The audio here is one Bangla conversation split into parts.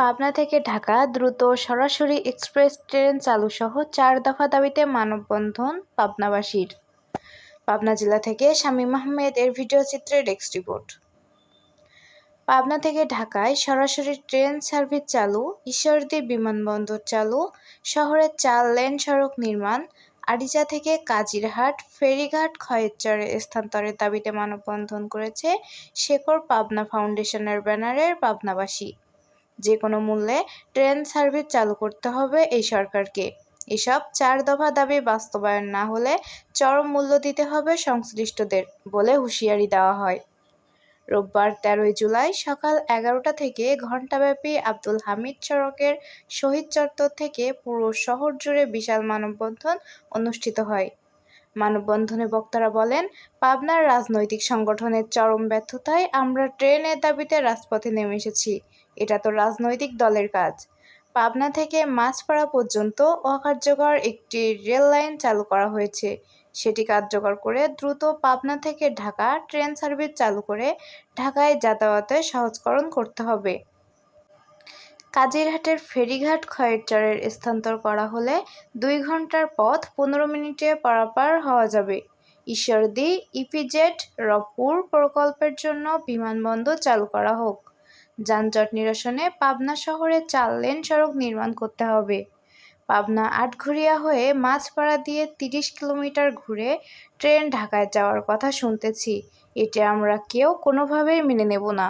পাবনা থেকে ঢাকা দ্রুত সরাসরি এক্সপ্রেস ট্রেন চালুসহ চার দফা দাবিতে মানববন্ধন পাবনাবাসীর। পাবনা জেলা থেকে শামীম আহমেদ এর ভিডিও চিত্রে ডেস্ক রিপোর্ট। পাবনা থেকে ঢাকায় সরাসরি ট্রেন সার্ভিস চালু, ঈশ্বরদী বিমানবন্দর চালু, শহরের চার লেন সড়ক নির্মাণ, আরিচা থেকে কাজিরহাট, ফেরিঘাট খয়েরচরে স্থানান্তরের দাবিতে মানববন্ধন করেছে শেকর পাবনা ফাউন্ডেশনের ব্যানারের পাবনাবাসী। যে কোনো মূল্যে ট্রেন সার্ভিস চালু করতে হবে এই সরকারকে। এসব চার দফা দাবি বাস্তবায়ন না হলে চরম মূল্য দিতে হবে সংশ্লিষ্টদের বলে হুঁশিয়ারি দেওয়া হয়। রোববার তেরোই জুলাই সকাল এগারোটা থেকে ঘণ্টাব্যাপী আব্দুল হামিদ সড়কের শহীদ চত্বর থেকে পুরো শহর জুড়ে বিশাল মানববন্ধন অনুষ্ঠিত হয়। মানববন্ধনে বক্তারা বলেন, পাবনার রাজনৈতিক সংগঠনের চরম ব্যর্থতায় আমরা ট্রেনের দাবিতে রাজপথে নেমে এসেছি। এটা তো রাজনৈতিক দলের কাজ। পাবনা থেকে মাছপাড়া পর্যন্ত অকার্যকর একটি রেল লাইন চালু করা হয়েছে। সেটি কার্যকর করে দ্রুত পাবনা থেকে ঢাকা ট্রেন সার্ভিস চালু করে ঢাকায় যাতায়াতে সহজকরণ করতে হবে। কাজিরহাটের ফেরিঘাট খয়েরচরের স্থানান্তর করা হলে দুই ঘণ্টার পথ পনেরো মিনিটে পারাপার হওয়া যাবে। ঈশ্বরদী ইপিজেট রপুর প্রকল্পের জন্য বিমানবন্দর চালু করা হোক। যানজট নিরসনে পাবনা শহরে চার লেন সড়ক নির্মাণ করতে হবে। পাবনা আটঘরিয়া হয়ে মাছপাড়া দিয়ে তিরিশ কিলোমিটার ঘুরে ট্রেন ঢাকায় যাওয়ার কথা শুনতেছি। এটা আমরা কেউ কোনোভাবেই মেনে নেব না।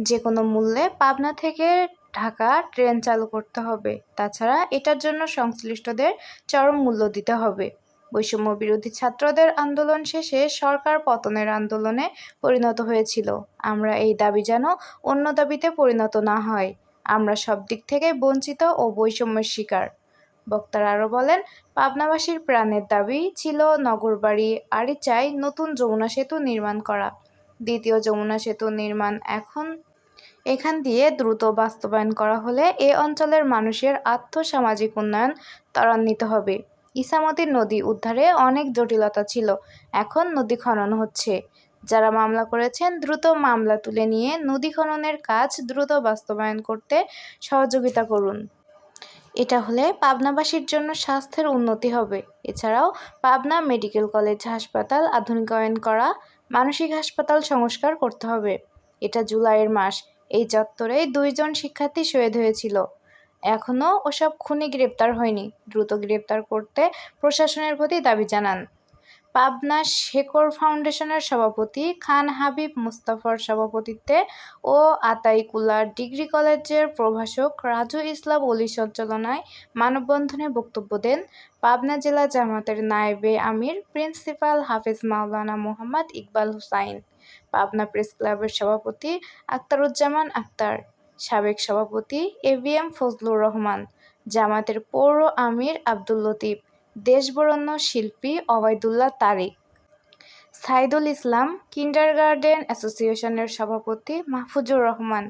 যে কোনো মূল্যে পাবনা থেকে ঢাকা ট্রেন চালু করতে হবে। তাছাড়া এটার জন্য সংশ্লিষ্টদের চরম মূল্য দিতে হবে। বৈষম্য বিরোধী ছাত্রদের আন্দোলন শেষে সরকার পতনের আন্দোলনে পরিণত হয়েছিল। আমরা এই দাবি যেন অন্য দাবিতে পরিণত না হয়। আমরা সব দিক থেকে বঞ্চিত ও বৈষম্যের শিকার। বক্তারা আরও বলেন, পাবনাবাসীর প্রাণের দাবি ছিল নগরবাড়ি আরিচায় নতুন যমুনা সেতু নির্মাণ করা। দ্বিতীয় যমুনা সেতু নির্মাণ। এখন এখান দিয়ে দ্রুত বাস্তবায়ন করা হলে এ অঞ্চলের মানুষের আর্থসামাজিক উন্নয়ন ত্বরান্বিত হবে। ইসামতির নদী উদ্ধারে অনেক জটিলতা ছিল, এখন নদী খনন হচ্ছে। যারা মামলা করেছেন, দ্রুত মামলা তুলে নিয়ে নদী খননের কাজ দ্রুত বাস্তবায়ন করতে সহযোগিতা করুন। এটা হলে পাবনাবাসীর জন্য স্বাস্থ্যের উন্নতি হবে। এছাড়াও পাবনা মেডিকেল কলেজ হাসপাতাল আধুনিকায়ন করা, মানসিক হাসপাতাল সংস্কার করতে হবে। এটা জুলাইয়ের মাস। এই চত্বরে দুইজন শিক্ষার্থী শহীদ হয়েছিল। এখনও ওসব খুনি গ্রেপ্তার হয়নি। দ্রুত গ্রেপ্তার করতে প্রশাসনের প্রতি দাবি জানান। পাবনা শেকর ফাউন্ডেশনের সভাপতি খান হাবিব মুস্তাফার সভাপতিত্বে ও আতাইকুলা ডিগ্রি কলেজের প্রভাষক রাজু ইসলাম অলি সঞ্চালনায় মানববন্ধনে বক্তব্য দেন পাবনা জেলা জামাতের নায়েবে আমির, প্রিন্সিপাল হাফিজ মাওলানা মোহাম্মদ ইকবাল হুসাইন, পাবনা প্রেস ক্লাবের সভাপতি আখতারুজ্জামান আক্তার, সাবেক সভাপতি এভিএম ফজলুর রহমান, জামাতের পৌর আমির আব্দুল লতিফ দেশবরণ্য শিল্পী অবায়দুল্লাহ তারিক। সাইদুল ইসলাম কিন্ডারগার্ডেন অ্যাসোসিয়েশনের সভাপতি মাহফুজুর রহমান।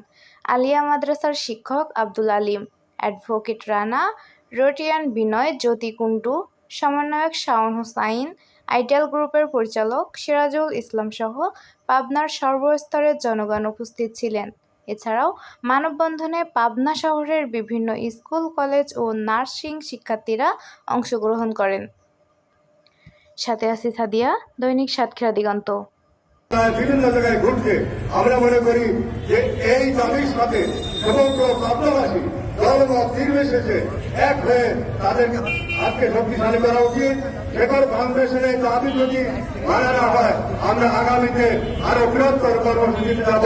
আলিয়া মাদ্রাসার শিক্ষক আব্দুল আলিম। অ্যাডভোকেট রানা। রোটিয়ান বিনয়, জ্যোতি কুণ্ডু। সমন্বয়ক শাওন হুসাইন। আইডিয়াল গ্রুপের পরিচালক সিরাজুল ইসলাম সহ পাবনার সর্বস্তরের জনগণ উপস্থিত ছিলেন। এছাড়াও মানববন্ধনে পাবনা শহরের বিভিন্ন স্কুল, কলেজ ও নার্সিং শিক্ষার্থীরা অংশগ্রহণ করেন। সাথে আছি সাদিয়া, দৈনিক সাতক্ষীরা দিগন্ত। বিভিন্ন জায়গায় ঘুরছে আমরা মনে করি যে এই দাবির সাথে সমগ্র পাবনাবাসী দলমত নির্বিশেষে এক হয়ে তাদের আজকে শক্তিশালী করা উচিত। শেখর ফাউন্ডেশনের দাবি যদি মানা না হয়, আমরা আগামীতে আরও বৃহত্তর কর্মসূচিতে যাব।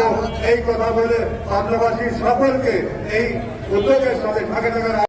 এই কথা বলে পাবনাবাসী সকলকে এই উদ্যোগের সাথে থাকে থাকার